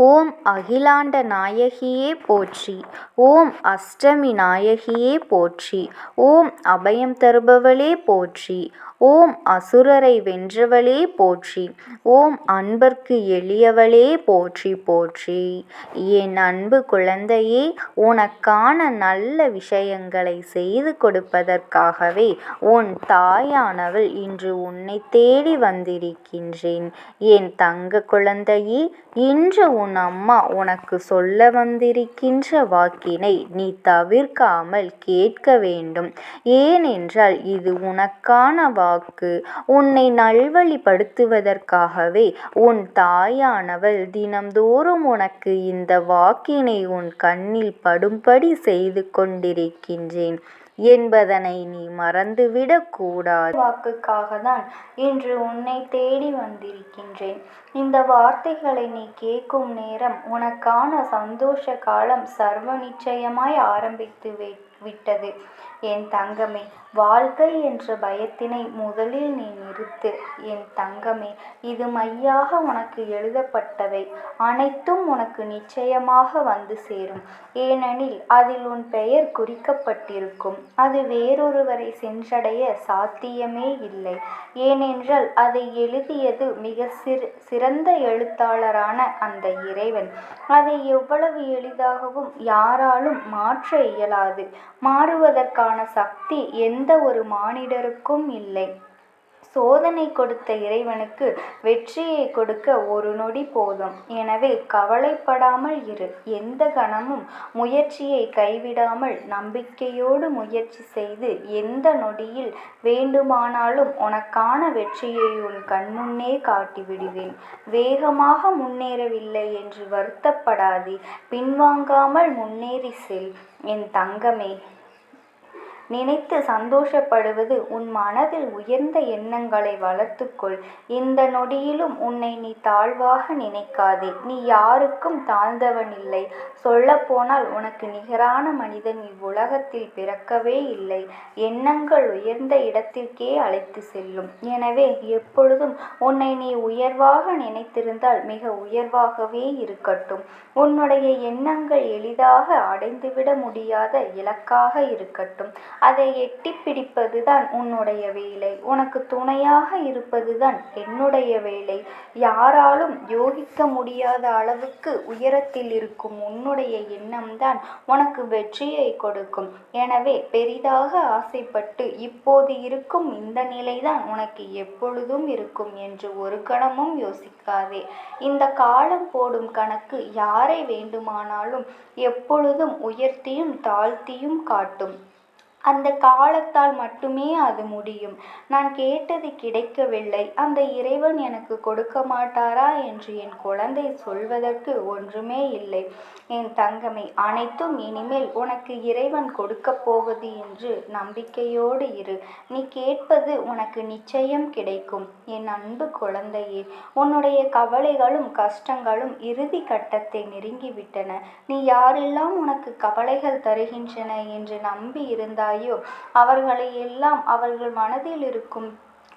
ஓம் அகிலாண்ட நாயகியே போற்றி. ஓம் அஷ்டமி நாயகியே போற்றி. ஓம் அபயம் தருபவளே போற்றி. ஓம் அசுரரை வென்றவளே போற்றி ஓம் அன்பர்க்கு எளியவளே போற்றி போற்றி. என் அன்பு குழந்தையே உனக்கான நல்ல விஷயங்களை செய்து கொடுப்பதற்காகவே உன் தாயானவள் இன்று உன்னை தேடி வந்திருக்கின்றேன். என் தங்க குழந்தையே இன்று உன் அம்மா உனக்கு சொல்ல வந்திருக்கின்ற வாக்கினை நீ தவிர்க்காமல் கேட்க வேண்டும். ஏனென்றால் இது உனக்கான வாக்கு உன்னை நல்வழிப்படுத்துவதற்காகவே உன் தாயானவள் தினம்தோறும் உனக்கு இந்த வாக்கினை உன் கண்ணில் படும்படி செய்து கொண்டிருக்கின்றேன். என்பதனை நீ மறந்துவிடக் கூடாது. வாக்குக்காக தான் இன்று உன்னை தேடி வந்திருக்கின்றேன். இந்த வார்த்தைகளை நீ கேட்கும் நேரம் உனக்கான சந்தோஷ காலம் சர்வ நிச்சயமாய் ஆரம்பித்து விட்டது. என் தங்கமே வாழ்க்கை என்ற பயத்தினை முதலில் நீ நிறுத்து. என் தங்கமே இது மையாக உனக்கு எழுதப்பட்டவை. அனைத்தும் உனக்கு நிச்சயமாக வந்து சேரும். ஏனெனில் அதில் உன் பெயர் குறிக்கப்பட்டிருக்கும். அது வேறொருவரை சென்றடைய சாத்தியமே இல்லை. ஏனென்றால் அதை எழுதியது மிக சிறு சிறந்த எழுத்தாளரான அந்த இறைவன். அதை எவ்வளவு எளிதாகவும் யாராலும் மாற்ற இயலாது. மாறுவதற்கான சக்தி எந்த ஒரு மானிடருக்கும் இல்லை. சோதனை கொடுத்த இறைவனுக்கு வெற்றியை கொடுக்க ஒரு நொடி போதும். எனவே கவலைப்படாமல் இரு. எந்த கணமும் முயற்சியை கைவிடாமல் நம்பிக்கையோடு முயற்சி செய்து எந்த நொடியில் வேண்டுமானாலும் உனக்கான வெற்றியை உன் கண்முன்னே காட்டிவிடுவேன். வேகமாக முன்னேறவில்லை என்று வருத்தப்படாதே. பின்வாங்காமல் முன்னேறி செல். என் தங்கமே நினைத்து சந்தோஷப்படுவது உன் மனதில் உயர்ந்த எண்ணங்களை வளர்த்துக்கொள். இந்த நொடியிலும் உன்னை நீ தாழ்வாக நினைக்காதே. நீ யாருக்கும் தாழ்ந்தவன் இல்லை. சொல்லப்போனால் உனக்கு நிகரான மனிதன் இவ்வுலகத்தில் பிறக்கவே இல்லை. எண்ணங்கள் உயர்ந்த இடத்திற்கே அழைத்து செல்லும். எனவே எப்பொழுதும் உன்னை நீ உயர்வாக நினைத்திருந்தால் மிக உயர்வாகவே இருக்கட்டும். உன்னுடைய எண்ணங்கள் எளிதாக அடைந்துவிட முடியாத இலக்காக இருக்கட்டும். அதை எட்டி பிடிப்பதுதான் உன்னுடைய வேலை. உனக்கு துணையாக இருப்பது தான் என்னுடைய வேலை. யாராலும் யோகிக்க முடியாத அளவுக்கு உயரத்தில் இருக்கும் உன்னுடைய எண்ணம்தான் உனக்கு வெற்றியை கொடுக்கும். எனவே பெரிதாக ஆசைப்பட்டு இப்போது இருக்கும் இந்த நிலைதான் உனக்கு எப்பொழுதும் இருக்கும் என்று ஒரு கணமும் யோசிக்காதே. இந்த காலம் போடும் கணக்கு யாரை வேண்டுமானாலும் எப்பொழுதும் உயர்த்தியும் தாழ்த்தியும் காட்டும். அந்த காலத்தால் மட்டுமே அது முடியும். நான் கேட்டது கிடைக்கவில்லை. அந்த இறைவன் எனக்கு கொடுக்க மாட்டாரா என்று என் குழந்தை சொல்வதற்கு ஒன்றுமே இல்லை. என் தங்கமே அனைத்தும் இனிமேல் உனக்கு இறைவன் கொடுக்கப் போவது என்று நம்பிக்கையோடு இரு. நீ கேட்பது உனக்கு நிச்சயம் கிடைக்கும். என் அன்பு குழந்தையே உன்னுடைய கவலைகளும் கஷ்டங்களும் இறுதி கட்டத்தை நெருங்கிவிட்டன. நீ யாரெல்லாம் உனக்கு கவலைகள் தருகின்றன என்று நம்பி இருந்தாய் செய்கிறாயோ அவர்களை எல்லாம் அவர்கள் மனதில் இருக்கும்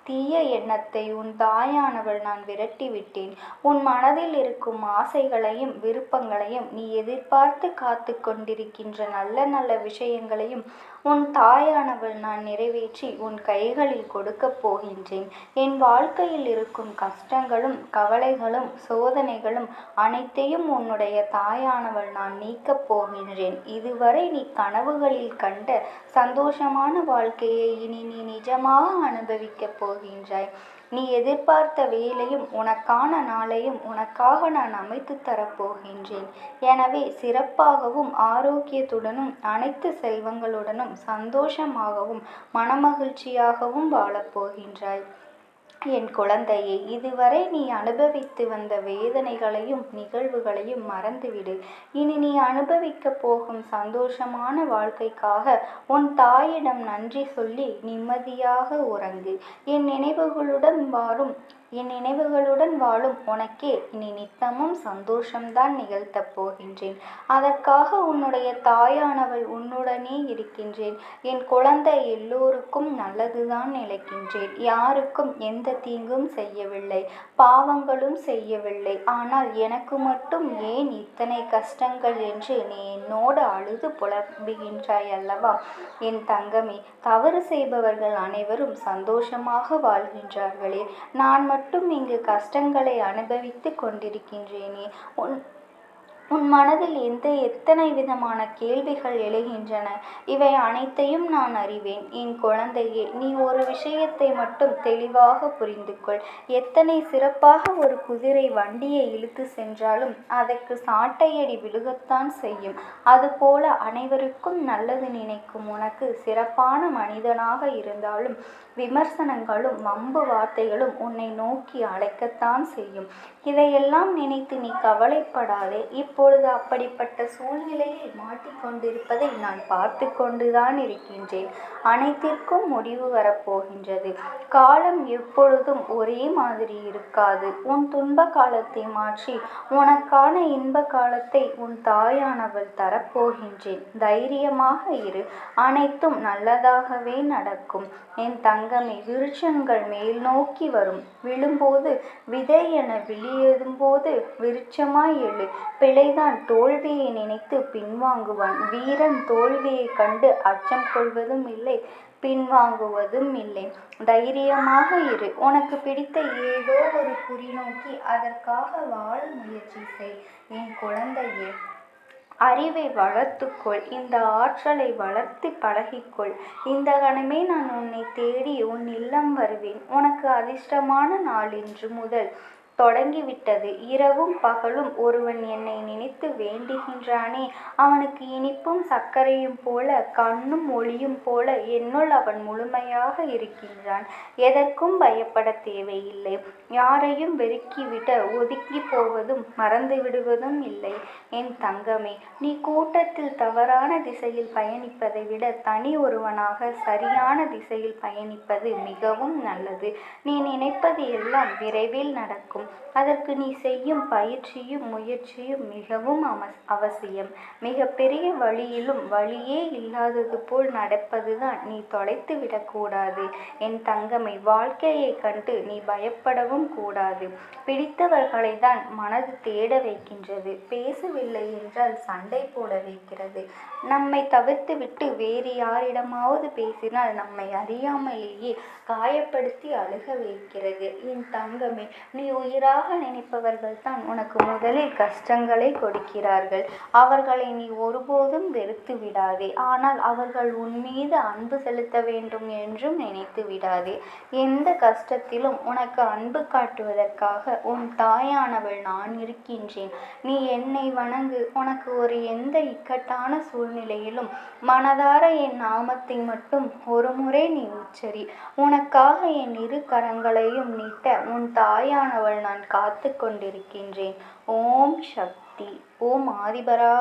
தீய எண்ணத்தை உன் தாயானவள் நான் விரட்டிவிட்டேன். உன் மனதில் இருக்கும் ஆசைகளையும் விருப்பங்களையும் நீ எதிர்பார்த்து காத்து கொண்டிருக்கின்ற நல்ல நல்ல விஷயங்களையும் உன் தாயானவள் நான் நிறைவேற்றி உன் கைகளில் கொடுக்கப் போகின்றேன். என் வாழ்க்கையில் இருக்கும் கஷ்டங்களும் கவலைகளும் சோதனைகளும் அனைத்தையும் உன்னுடைய தாயானவள் நான் நீக்கப் போகின்றேன். இதுவரை நீ கனவுகளில் கண்ட சந்தோஷமான வாழ்க்கையை இனி நீ நிஜமாக அனுபவிக்கப் போகின்றாய். நீ எதிர்பார்த்த வேலையும் உனக்கான நாளையும் உனக்காக நான் அமைத்து தரப்போகின்றேன் எனவே சிறப்பாகவும் ஆரோக்கியத்துடனும் அனைத்து செல்வங்களுடனும் சந்தோஷமாகவும் மனமகிழ்ச்சியாகவும் வாழப்போகின்றாய். என் குழந்தையே இதுவரை நீ அனுபவித்து வந்த வேதனைகளையும் நிகழ்வுகளையும் மறந்துவிடு. இனி நீ அனுபவிக்கப் போகும் சந்தோஷமான வாழ்க்கைக்காக உன் தாயிடம் நன்றி சொல்லி நிம்மதியாக உறங்கு. என் நினைவுகளுடன் வாரும் என் நினைவுகளுடன் வாழும் உனக்கே இனி நித்தமும் சந்தோஷம்தான் நிகழ்த்தப் போகின்றேன். அதற்காக உன்னுடைய தாயானவள் உன்னுடனே இருக்கின்றேன். என் குழந்தை எல்லோருக்கும் நல்லதுதான் நிலைக்கின்றேன் யாருக்கும் எந்த தீங்கும் செய்யவில்லை. பாவங்களும் செய்யவில்லை. ஆனால் எனக்கு மட்டும் ஏன் இத்தனை கஷ்டங்கள் என்று நீ என்னோடு அழுது புலம்புகின்றாய் அல்லவா? என் தங்கமே தவறு செய்பவர்கள் அனைவரும் சந்தோஷமாக வாழ்கின்றார்களே. நான் மட்டும் மட்டும் இங்கு கஷ்டங்களை அனுபவித்துக் கொண்டிருக்கின்றேனே. உன் உன் மனதில் எந்த எத்தனை விதமான கேள்விகள் எழுகின்றன? இவை அனைத்தையும் நான் அறிவேன். என் குழந்தையே நீ ஒரு விஷயத்தை மட்டும் தெளிவாக புரிந்து கொள். எத்தனை சிறப்பாக ஒரு குதிரை வண்டியை இழுத்து சென்றாலும் அதற்கு சாட்டையடி விழுகத்தான் செய்யும். அதுபோல அனைவருக்கும் நல்லது நினைக்கும் உனக்கு சிறப்பான மனிதனாக இருந்தாலும் விமர்சனங்களும் வம்பு வார்த்தைகளும் உன்னை நோக்கி அழைக்கத்தான் செய்யும். இதையெல்லாம் நினைத்து நீ கவலைப்படாதே. இப்பொழுது அப்படிப்பட்ட சூழ்நிலையில் மாட்டிக்கொண்டிருப்பதை நான் பார்த்து கொண்டுதான் இருக்கின்றேன். அனைத்திற்கும் முடிவு வரப்போகின்றது. காலம் எப்பொழுதும் ஒரே மாதிரி இருக்காது. உன் துன்ப காலத்தை மாற்றி உனக்கான இன்ப காலத்தை உன் தாயானவள் தரப்போகின்றேன். தைரியமாக இரு. அனைத்தும் நல்லதாகவே நடக்கும். என் தங்கமே விருட்சங்கள் மேல் நோக்கி வரும். விழும்போது விதை என வெளியேறும்போது விருட்சமாய் எழு. பிழை பிழைதான் தோல்வியை நினைத்து பின்வாங்குவான். வீரன் தோல்வியைக் கண்டு அச்சம் கொள்வதும் இல்லை பின்வாங்குவதும் இல்லை. தைரியமாக இரு. உனக்கு பிடித்த ஏதோ ஒரு குறி நோக்கி அதற்காக வாழ முயற்சி செய். என் குழந்தையே அறிவை வளர்த்துக்கொள். இந்த ஆற்றலை வளர்த்து பழகிக்கொள். இந்த கணமே நான் உன்னை தேடி உன் இல்லம் வருவேன். உனக்கு அதிர்ஷ்டமான நாள் இன்று முதல். தொடங்கிவிட்டது. இரவும் பகலும் ஒருவன் என்னை நினைத்து வேண்டுகின்றானே. அவனுக்கு இனிப்பும் சர்க்கரையும் போல கண்ணும் ஒளியும் போல என்னுள் அவன் முழுமையாக இருக்கின்றான். எதற்கும் பயப்பட தேவையில்லை. யாரையும் வெறுக்கிவிட ஒதுக்கி போவதும் மறந்து விடுவதும் இல்லை. என் தங்கமே நீ கூட்டத்தில் தவறான திசையில் பயணிப்பதை விட தனி ஒருவனாக சரியான திசையில் பயணிப்பது மிகவும் நல்லது. நீ நினைப்பது எல்லாம் விரைவில் நடக்கும். அதற்கு நீ செய்யும் பயிற்சியும் முயற்சியும் மிகவும் அம அவசியம். மிகப்பெரிய வழியிலும் வழியே இல்லாதது போல் நடப்பதுதான் நீ தொலைத்து விடக்கூடாது. என் தங்கமை வாழ்க்கையைக் கண்டு நீ பயப்படவும் கூடாது. பிடித்தவர்களை தான் மனது தேட வைக்கின்றது. பேசவில்லை என்றால் சண்டை போட வைக்கிறது. நம்மை தவிர்த்துவிட்டு வேறு யாரிடமாவது பேசினால் நம்மை அறியாமலேயே காயப்படுத்தி அழுக வைக்கிறது. என் தங்கமே நீ உயிராக நினைப்பவர்கள் தான் உனக்கு முதலில் கஷ்டங்களை கொடுக்கிறார்கள். அவர்களை நீ ஒருபோதும் வெறுத்து விடாதே. ஆனால் அவர்கள் உன் மீது அன்பு செலுத்த வேண்டும் என்றும் நினைத்து விடாதே. எந்த கஷ்டத்திலும் உனக்கு அன்பு காட்டுவதற்காக உன் தாயானவள் நான் இருக்கின்றேன். நீ என்னை வணங்கு. உனக்கு ஒரு எந்த இக்கட்டான சூழ்நிலையிலும் மனதார என் நாமத்தை மட்டும் ஒரு முறை நீ உச்சரி. உனக்காக என் இரு கரங்களையும் நீட்ட உன் தாயானவள் நான் காத்து கொண்டிருக்கின்றேன் ஓம் சக்தி. ஓம் ஆதிபரா